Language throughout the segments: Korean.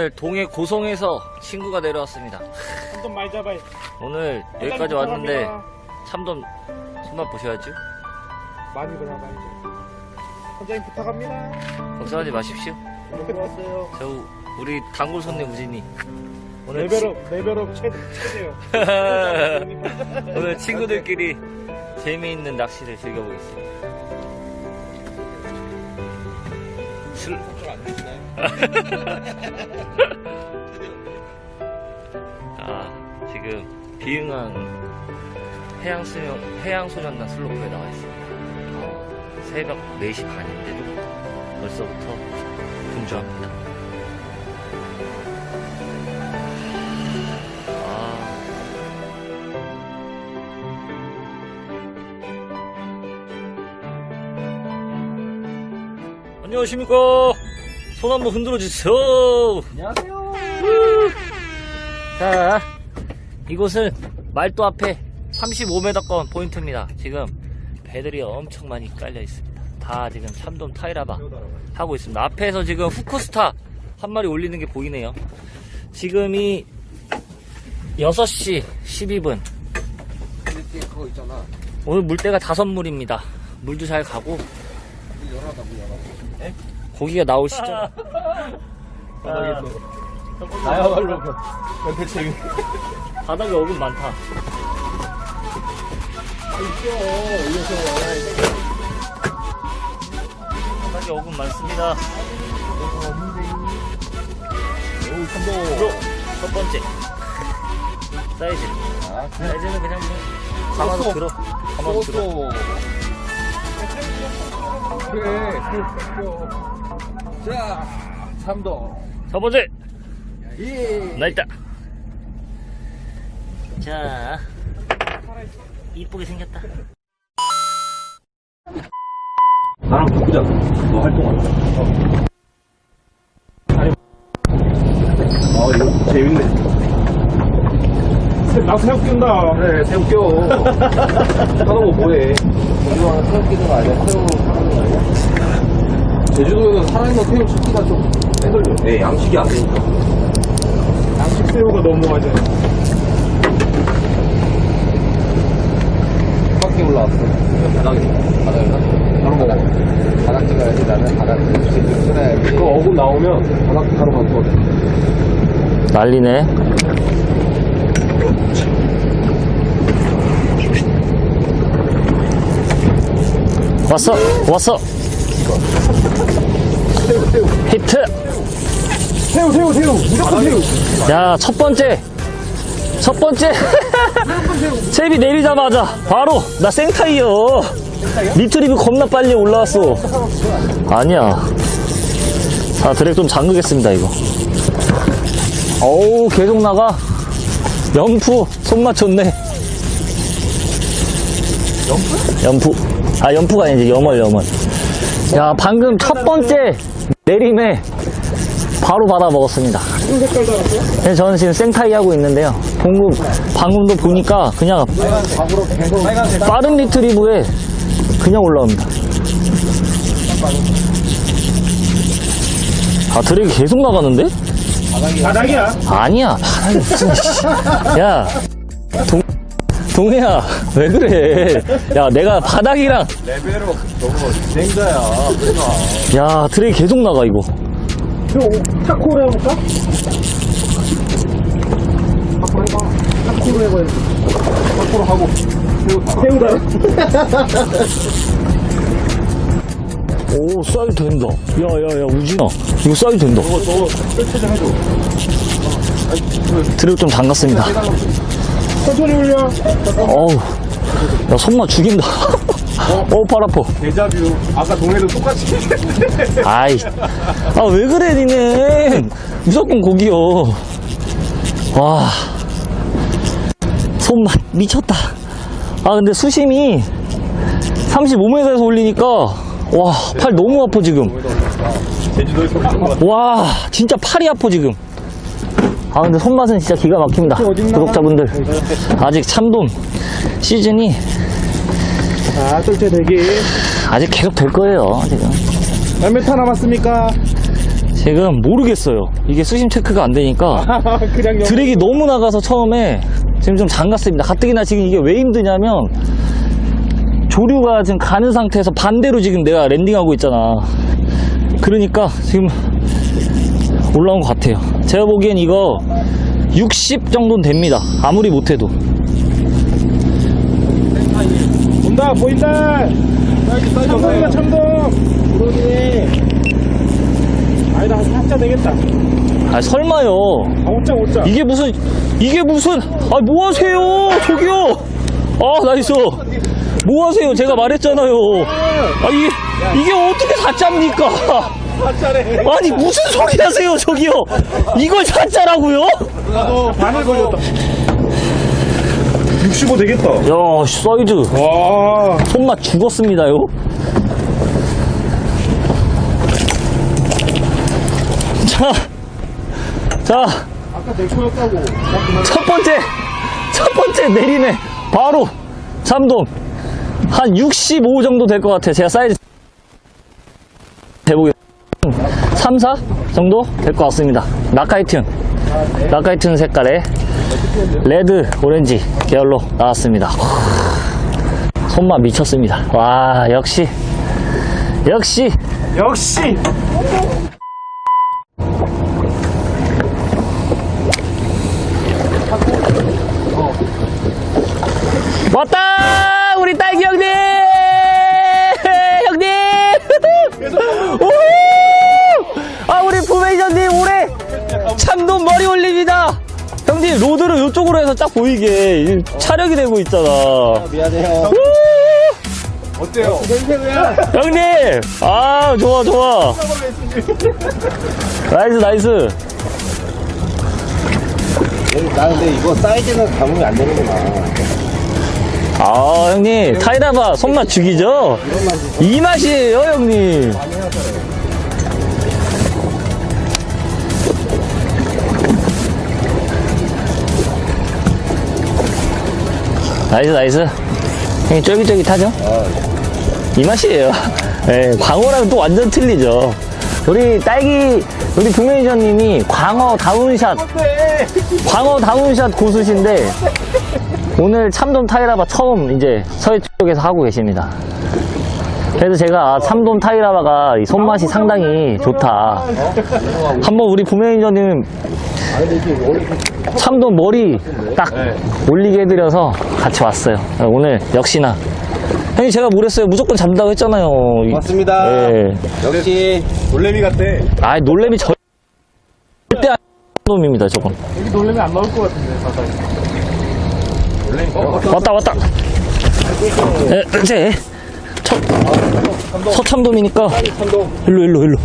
오늘 동해 고성에서 친구가 내려왔습니다. 한돈 많이 잡아요. 오늘 여기까지 왔는데 참돔 손맛 보셔야죠. 많이 많이. 선장님 부탁합니다. 걱정하지 마십시오. 오늘 들어왔어요. 저 우리 단골 손님 우진이 오늘 레벨업 레벨업 최 최대요. 치- 오늘 친구들끼리 재미있는 낚시를 즐겨보겠습니다. 술 아, 지금 비응항 해양수영, 해양소년단 슬로프에 나와 있습니다. 어, 새벽 4시 반인데도 벌써부터 분주합니다. 안녕하십니까. 손 한번 흔들어 주세요. 안녕하세요. 자, 이곳은 말도 앞에 35m권 포인트입니다. 지금 배들이 엄청 많이 깔려 있습니다. 다 지금 참돔 타이라바 하고 있습니다. 앞에서 지금 후크스타 한 마리 올리는 게 보이네요. 지금이 6시 12분. 이렇게 그거 있잖아. 오늘 물때가 다섯 물입니다. 물도 잘 가고 문 열어다, 문 열어. 고기가 나올 시점. 나야말로 그 변태 재미. 바닥에 어금 많다. 바닥에 어금 많습니다. 오 참도. 프로 첫 번째 사이즈. 사이즈는 그냥 뭐 감아서 들어. 감아서 들어. 또. 그래. 자, 삼도. 첫 번째 예. 나 있다. 자, 이쁘게 생겼다. 나랑 바꾸자. 너 활동하자. 아 이거 재밌네. 나 새우 낀다. 그래, 새우 껴. 하는 거 뭐해. 제주도는 새우 끼는 거 아니야? 새우? 제주도에서 살아있는 새우 찾기가 좀 해설려. 네, 양식이 안 되니까. 양식 새우가 너무 맞아요. 밖에 올라왔어. 바닥에. 바닥에. 바로 먹어. 바닥 찍어야지. 나는 바닥 찍고 끊어야지. 그 어구 나오면 바닥 바로 바꾸거든. 난리네. 왔어, 왔어. 히트. 새우 새우 새우 무조건 새우. 야, 첫 번째. 첫 번째. 채비 내리자마자 바로 나 생타이어. 리트리브 겁나 빨리 올라왔어. 아니야. 자, 드랙 좀 잠그겠습니다, 이거. 어우, 계속 나가. 연푸, 손 맞췄네. 연푸? 연푸. 아, 연푸가 아니지, 염월, 염월. 야, 방금 첫 번째 내림에 바로 받아 먹었습니다. 네, 저는 지금 생타이 하고 있는데요. 방금, 방금도 보니까 그냥 빠른 리트리브에 그냥 올라옵니다. 아, 드랙이 계속 나가는데? 바닥이야. 아니야. 바닥이 무슨. 야, 동, 동해야, 왜 그래. 야, 내가 바닥이랑, 레벨업 너무. 그러니까. 야, 드랙이 계속 나가, 이거. 타코로 해볼까? 타코로 해봐. 타코로 해봐야지. 타코로 하고. 새우다. 오, 사이즈 된다. 야, 야, 야, 우진아. 이거 사이즈 된다. 저거 저거 설치 좀 해줘. 드랙 좀 잠갔습니다. 천천히 올려. 어우, 야, 손맛 죽인다. 어, 팔 아파. 데자뷰. 아까 동해도 똑같이 했는데. 아이, 아, 왜 그래, 니는. 무조건 고기요. 와, 손맛 미쳤다. 아, 근데 수심이 35m에서 올리니까, 와, 팔 너무 아파, 지금. 제주도에서 같아. 와, 진짜 팔이 아파, 지금. 아, 근데 손맛은 진짜 기가 막힙니다. 구독자분들. 아직 참돔 시즌이 자, 쫄대 대기. 아직 계속 될 거예요, 지금. 몇 메타 남았습니까? 지금 모르겠어요. 이게 수심 체크가 안 되니까 그냥 영 드랙이 너무 나가서 처음에 지금 좀 잠갔습니다. 가뜩이나 지금 이게 왜 힘드냐면 조류가 지금 가는 상태에서 반대로 지금 내가 랜딩하고 있잖아. 그러니까 지금 올라온 것 같아요. 제가 보기엔 이거 60 정도는 됩니다. 아무리 못해도. 온다 보인다! 참동이다 참동 그러네 아니다 한 4자 되겠다. 아 설마요. 아 5자 5자. 이게 무슨 이게 무슨 아 뭐 하세요? 저기요! 아 나이스. 뭐 하세요? 제가 말했잖아요. 아 이게 이게 어떻게 사짜입니까 4자래. 아니 무슨 소리 하세요 저기요? 이걸 사짜라고요? 나도 바늘 걸렸다. 65 되겠다. 야 사이즈. 와. 손맛 죽었습니다요? 자 자. 아까 내 거였다고. 첫 번째 첫 번째 내리네. 바로 잠돔. 한65 정도 될 것 같아요 제가 사이즈 대보겠 3, 4 정도 될 것 같습니다. 나카이튠. 나카이튠 색깔의 레드 오렌지 계열로 나왔습니다. 손맛 미쳤습니다. 와 역시. 역시. 역시 해서 딱 보이게 이 촬영이 되고 있잖아. 미안해요. 어때요? 형님! 아 좋아 좋아. 나이스 나이스. 나 근데 이거 사이즈는 감으면 안 되는구나. 아 형님. 타이라바 손맛 죽이죠. 이 맛이에요 형님 나이스 나이스. 형님 쫄깃쫄깃하죠? 이 맛이에요. 예, 광어랑 또 완전 틀리죠. 우리 딸기 우리 부메이저님이 광어 다운샷. 광어 다운샷 고수신데 오늘 참돔 타이라바 처음 이제 서해 쪽에서 하고 계십니다. 그래서 제가 아, 참돔 타이라바가 이 손맛이 상당히 좋다. 한번 우리 부메이저님 참돔 머리 딱 올리게 해드려서 같이 왔어요. 오늘 역시나 형님 제가 뭐랬어요? 무조건 잡는다고 했잖아요. 이- 맞습니다. 예. 역시 놀래미 같대 아 놀래미 절대 안 놈입니다 저건. 여기 놀래미 안 나올 것 같은데 바닥에 왔다 왔다 에, 이제 첫 서참돔이니까 일로 일로 일로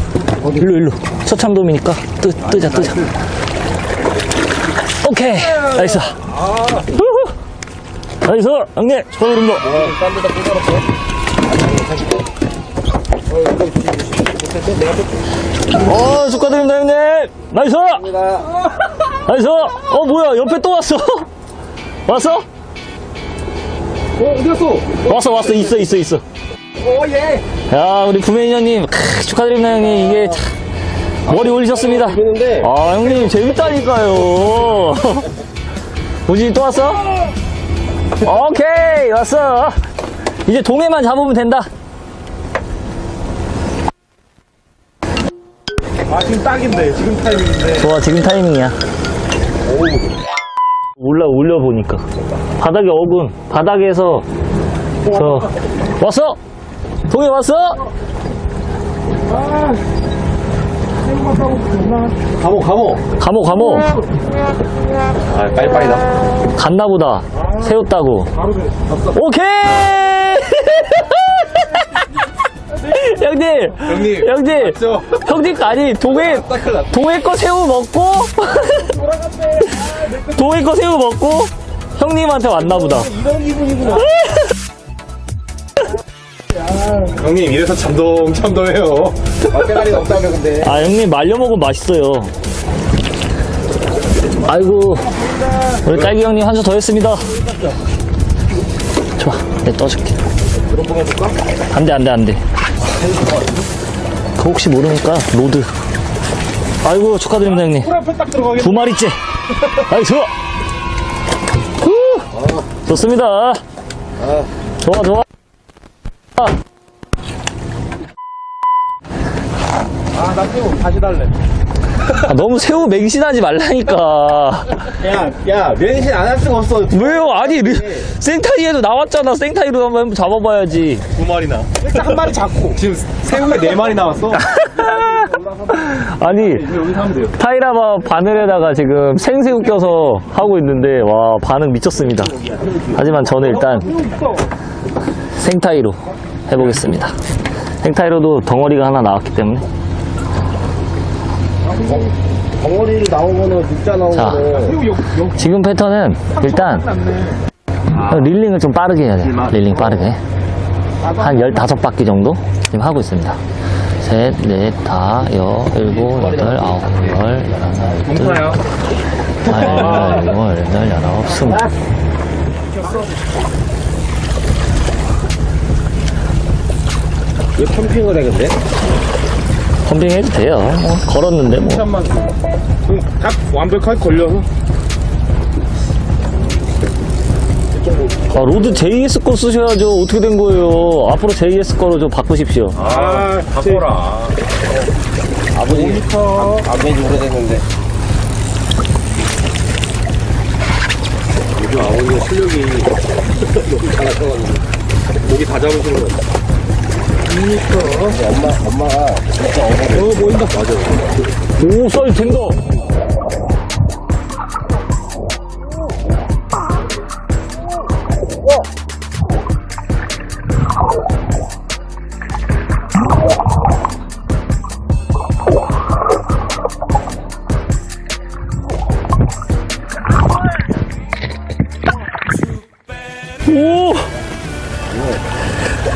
일로 일로 서참돔이니까 뜨, 뜨자 뜨자 오케이. 나이스. 후후. 나이스. 형님 축하드립니다 어 축하드립니다 형님. 나이스. 나이스. 어 뭐야 옆에 또 왔어? 왔어? 어 어디 갔어? 왔어 왔어. 있어 있어 있어. 오 예. 야 우리 구매인 형님 크, 축하드립니다 형님. 이게 참, 머리 올리셨습니다. 아 형님 재밌다니까요. 우진이 또 왔어? 오케이 왔어. 이제 동해만 잡으면 된다. 아 지금 딱인데 지금 타이밍인데. 좋아 지금 타이밍이야. 올라 올려보니까. 바닥에 어군 바닥에서 저 왔어? 동해 왔어? 아 감호 감호. 감호 감호 아 빠이빠이다. 갔나 보다 세웠다고 바로 돼 오케이 형님 형님. 형님 맞죠? 형님 아니 동해 큰일 났다. 동해 거 새우 먹고 동해 거 새우 먹고 형님한테 왔나 보다 이런 기분이구나 형님 이래서 참동 참동해요. 막대가리가 없다며 근데. 아 형님 말려 먹으면 맛있어요 아이고 우리 딸기 형님 한수더 했습니다 좋아 내가 떠줄게? 안돼 안돼 안돼 그 혹시 모르니까 로드 아이고, 축하드립니다, 형님. 앞에 딱 들어가게. 두 마리째. 아이, 좋아. 후. 좋습니다. 좋아, 좋아. 아, 나 새우 다시 달래. 아, 너무 새우 맹신하지 말라니까. 야, 야, 맹신 안 할 수가 없어. 왜요? 아니, 리- 생타이에도 나왔잖아. 생타이로 한번 잡아봐야지. 두 마리나. 일단 한 마리 잡고. 지금 새우에 네 마리 나왔어. 아니. 타이라바 바늘에다가 지금 생새우 껴서 하고 있는데, 와, 반응 미쳤습니다. 하지만 저는 일단 생타이로 해보겠습니다. 생타이로도 덩어리가 하나 나왔기 때문에. 덩어리로 나오면은 육자 자. 여. 지금 패턴은 일단 릴링을 좀 빠르게 해야 돼요. 릴링 빠르게. 한 15바퀴 정도 지금 하고 있습니다. 셋, 넷, 다, 여, 일곱, 여덟, 아홉, 열, 열하나, 열둘. 아, 열여덟, 여덟, 열아홉, 스물. 왜 캠핑을 해, 근데? 펌핑 해도 돼요. 뭐, 걸었는데 뭐. 잠만. 그럼 딱 완벽하게 걸려서. 아, 로드 JS 거 쓰셔야죠. 어떻게 된 거예요? 앞으로 JS 거로 좀 바꾸십시오. 아, 바꿔라. 아버지. 5m. 안 뵌지 오래됐는데. 요즘 아버지가 실력이 너무 잘하셔가지고. 고기 다 잡으시는 것 같아. 2m. 엄마, 엄마가 진짜 어머니. 어, 보인다. 맞아. 오, 사이즈 된다.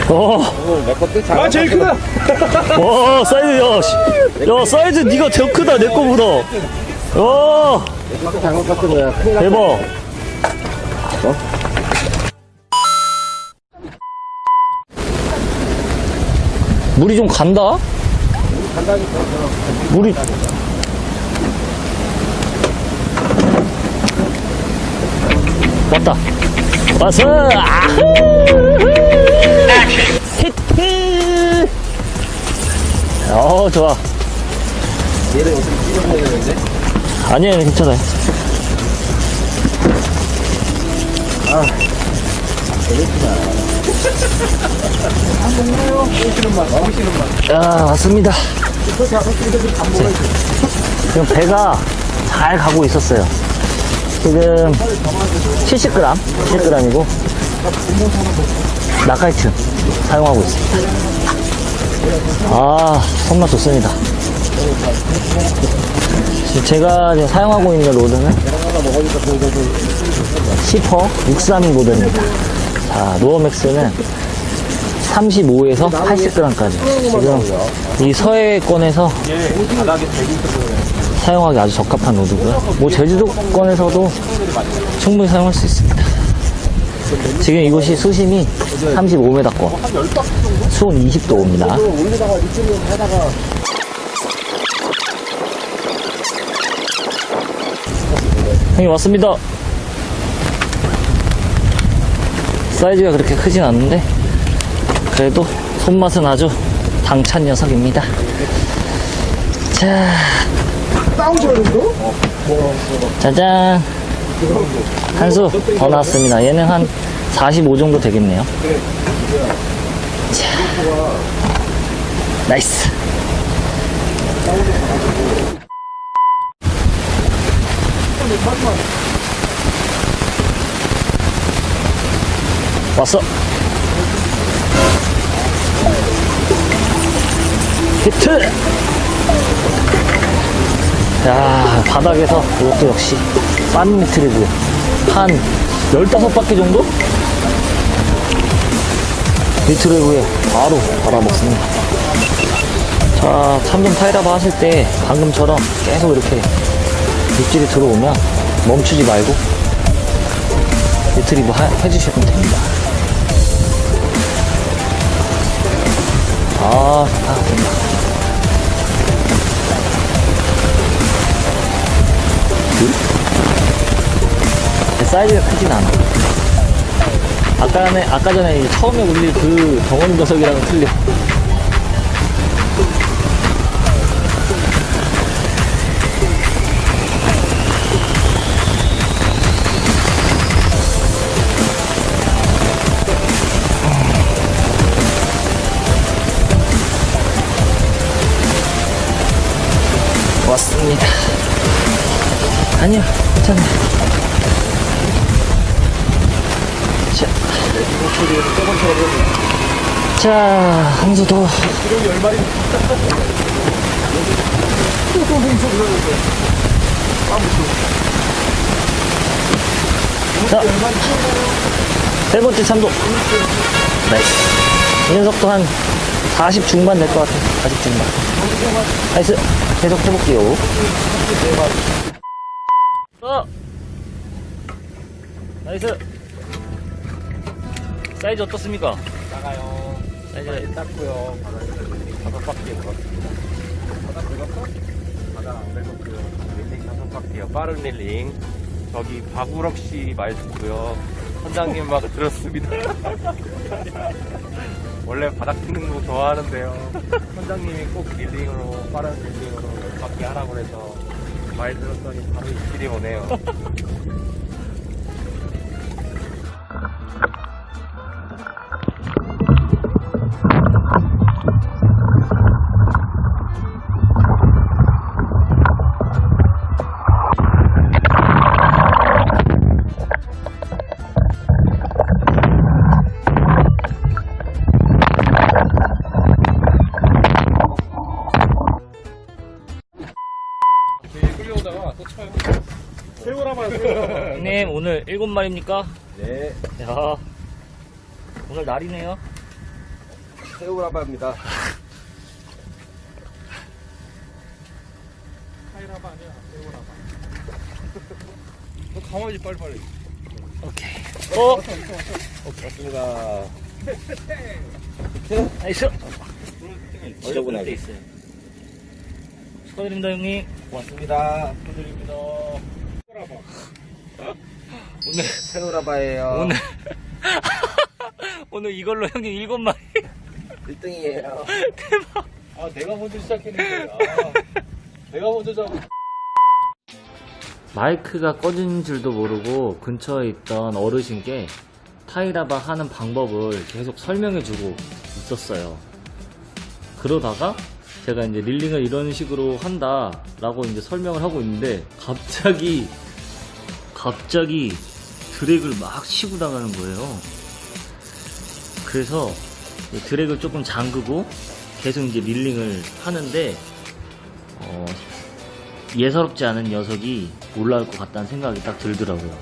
어. 내 것들 잘. 아, 제일 크다. 와 사이즈 야, 씨. 야 사이즈 니가 더 크다 내 거보다 와 것들 잘못 같은 거야. 큰일 났 대박 물이 좀 간다 물이 왔다 왔어 아후 히트 어 좋아 얘를 어떻게 찍어줘야 되는데? 아니에요, 괜찮아요. 아, 왔습니다. 지금 배가 잘 가고 있었어요. 지금 70g, 70g이고, 나카이트 사용하고 있습니다. 아, 손맛 좋습니다. 제가 사용하고 있는 로드는 10호 632 모델입니다. 자, 노어맥스는 35에서 80g까지. 지금 이 서해권에서 사용하기 아주 적합한 로드고요. 뭐 제주도권에서도 충분히 사용할 수 있습니다. 지금 이곳이 수심이 35m권, 수온 20도입니다. 형님 왔습니다. 사이즈가 그렇게 크진 않는데 그래도 손맛은 아주 당찬 녀석입니다. 자, 짜잔. 한수 더 나왔습니다. 얘는 한 45 정도 되겠네요. 자, 나이스. 왔어. 히트! 야, 바닥에서 이것도 역시 빤 미트리고요. 한 15바퀴 정도? 미트리고에 바로 받아먹습니다. 자, 참돔 타이라바 하실 때 방금처럼 계속 이렇게 입질이 들어오면 멈추지 말고 리트리브 하- 해주시면 됩니다. 아, 좋다, 된다. 사이즈가 크진 않아. 아까 전에, 아까 전에 처음에 울릴 그 덩어리 녀석이랑은 틀려. 왔습니다. 아니요, 괜찮아요. 자, 자, 한수 더. 자, 세 번째 참도. 네. 이 녀석도 한 40 중반 될 것 같아. 40 중반. 나이스. 계속 해볼게요. 어! 나이스. 사이즈 어떻습니까? 나가요. 사이즈. 바닥 다섯 바퀴 걸었습니다. 바닥 긁었어? 바닥 안 긁었고요. 릴링 다섯 바퀴요. 빠른 릴링. 저기 박우럭 씨 말 듣고요. 선장님 막 들었습니다. 원래 바닥 찍는 거 좋아하는데요. 선장님이 꼭 릴링으로, 빠른 릴링으로 열 바퀴 하라고 해서 말 들었더니 바로 입질이 오네요. 끌려오다가 또 쳐요. 세우라만 세우라만. 형님, 오늘 일곱 마리입니까? 네, 야 오늘 날이네요. 세우라바입니다. 너 가만히 빨리빨리. 오케이. 어? 맞습니다. 나이스. 지저분하게. 있어요. 축하드립니다, 형님. 고맙습니다. 축하드립니다. 오늘, 세우라바예요. 오늘. 오늘 이걸로 형님 일곱 마리. 1등이에요. 대박. 아, 내가 먼저 시작했는데. 아, 내가 먼저 잡고. 마이크가 꺼진 줄도 모르고 근처에 있던 어르신께 타이라바 하는 방법을 계속 설명해주고 있었어요. 그러다가 제가 이제 릴링을 이런 식으로 한다라고 이제 설명을 하고 있는데 갑자기 갑자기 드랙을 막 치고 나가는 거예요. 그래서 이 드랙을 조금 잠그고 계속 이제 릴링을 하는데 어, 예사롭지 않은 녀석이 올라올 것 같다는 생각이 딱 들더라고요.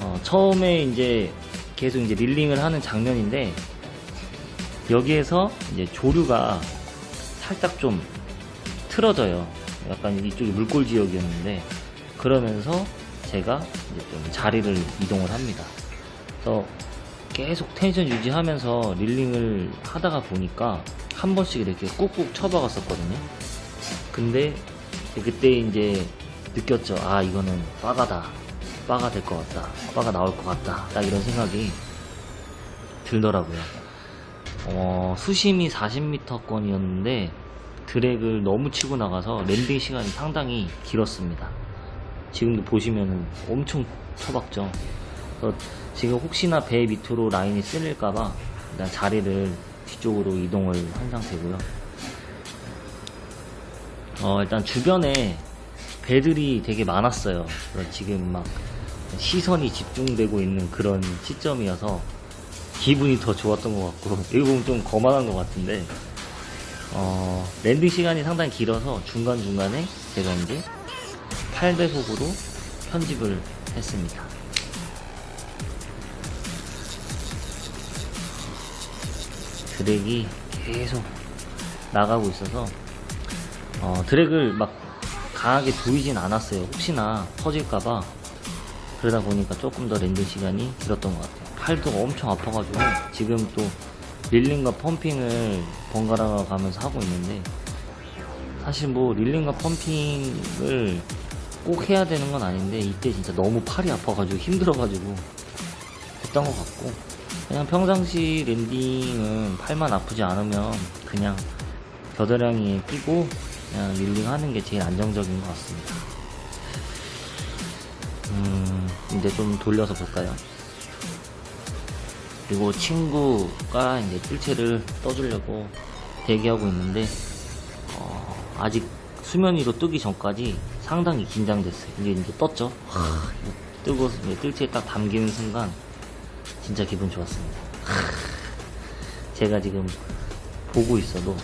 어, 처음에 이제 계속 이제 릴링을 하는 장면인데 여기에서 이제 조류가 살짝 좀 틀어져요. 약간 이쪽이 물골 지역이었는데 그러면서 제가 이제 좀 자리를 이동을 합니다. 그래서 계속 텐션 유지하면서 릴링을 하다가 보니까 한 번씩 이렇게 꾹꾹 쳐박았었거든요. 근데 그때 이제 느꼈죠. 아, 이거는 빠가다. 빠가 될 것 같다. 빠가 나올 것 같다. 딱 이런 생각이 들더라고요. 어, 수심이 40m권이었는데 드랙을 너무 치고 나가서 랜딩 시간이 상당히 길었습니다. 지금도 보시면은 엄청 쳐박죠. 그래서 지금 혹시나 배 밑으로 라인이 쓸릴까봐 일단 자리를 뒤쪽으로 이동을 한 상태고요. 어, 일단 주변에 배들이 되게 많았어요. 지금 막 시선이 집중되고 있는 그런 시점이어서 기분이 더 좋았던 것 같고, 여기 보면 좀 거만한 것 같은데, 어, 랜딩 시간이 상당히 길어서 중간중간에 제가 이제 8배속으로 편집을 했습니다. 드랙이 계속 나가고 있어서 어, 드랙을 막 강하게 조이진 않았어요. 혹시나 터질까봐. 그러다 보니까 조금 더 랜딩 시간이 길었던 것 같아요. 팔도 엄청 아파가지고 지금 또 릴링과 펌핑을 번갈아 가면서 하고 있는데 사실 뭐 릴링과 펌핑을 꼭 해야 되는 건 아닌데 이때 진짜 너무 팔이 아파가지고 힘들어가지고 했던 것 같고 그냥 평상시 랜딩은 팔만 아프지 않으면 그냥 겨드랑이에 끼고 그냥 릴링 하는 게 제일 안정적인 것 같습니다. 음, 이제 좀 돌려서 볼까요? 그리고 친구가 이제 뜰채를 떠주려고 대기하고 있는데 어, 아직 수면 위로 뜨기 전까지 상당히 긴장됐어요. 이제 이제 떴죠. 하, 뜨고 뜰채에 딱 담기는 순간 진짜 기분 좋았습니다. 하, 제가 지금 보고 있어도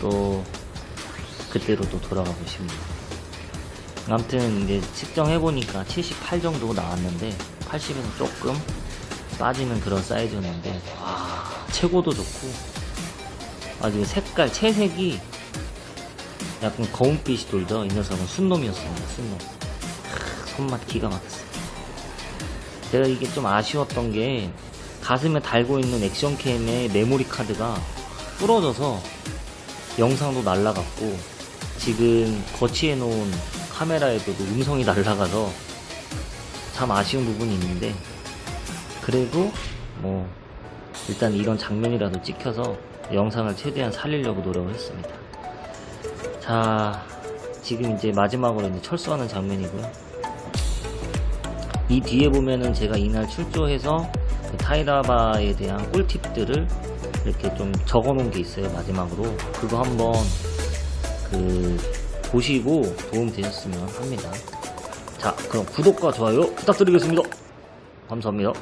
또 그때로 또 돌아가고 싶네요. 아무튼 이제 측정해보니까 78 정도 나왔는데 80에서 조금 빠지는 그런 사이즈였는데 와 최고도 좋고 아주 색깔 채색이 약간 거운빛이 돌죠 이 녀석은 순놈이었습니다 순놈. 크, 손맛 기가 막혔습니다 제가 이게 좀 아쉬웠던 게 가슴에 달고 있는 액션캠의 메모리 카드가 부러져서 영상도 날라갔고 지금 거치해 놓은 카메라에도 음성이 날라가서 참 아쉬운 부분이 있는데 그래도 뭐 일단 이런 장면이라도 찍혀서 영상을 최대한 살리려고 노력을 했습니다. 자, 지금 이제 마지막으로 이제 철수하는 장면이고요. 이 뒤에 보면은 제가 이날 출조해서 그 타이라바에 대한 꿀팁들을 이렇게 좀 적어 놓은 게 있어요, 마지막으로. 그거 한번 그 보시고 도움 되셨으면 합니다. 자, 그럼 구독과 좋아요 부탁드리겠습니다. 감사합니다.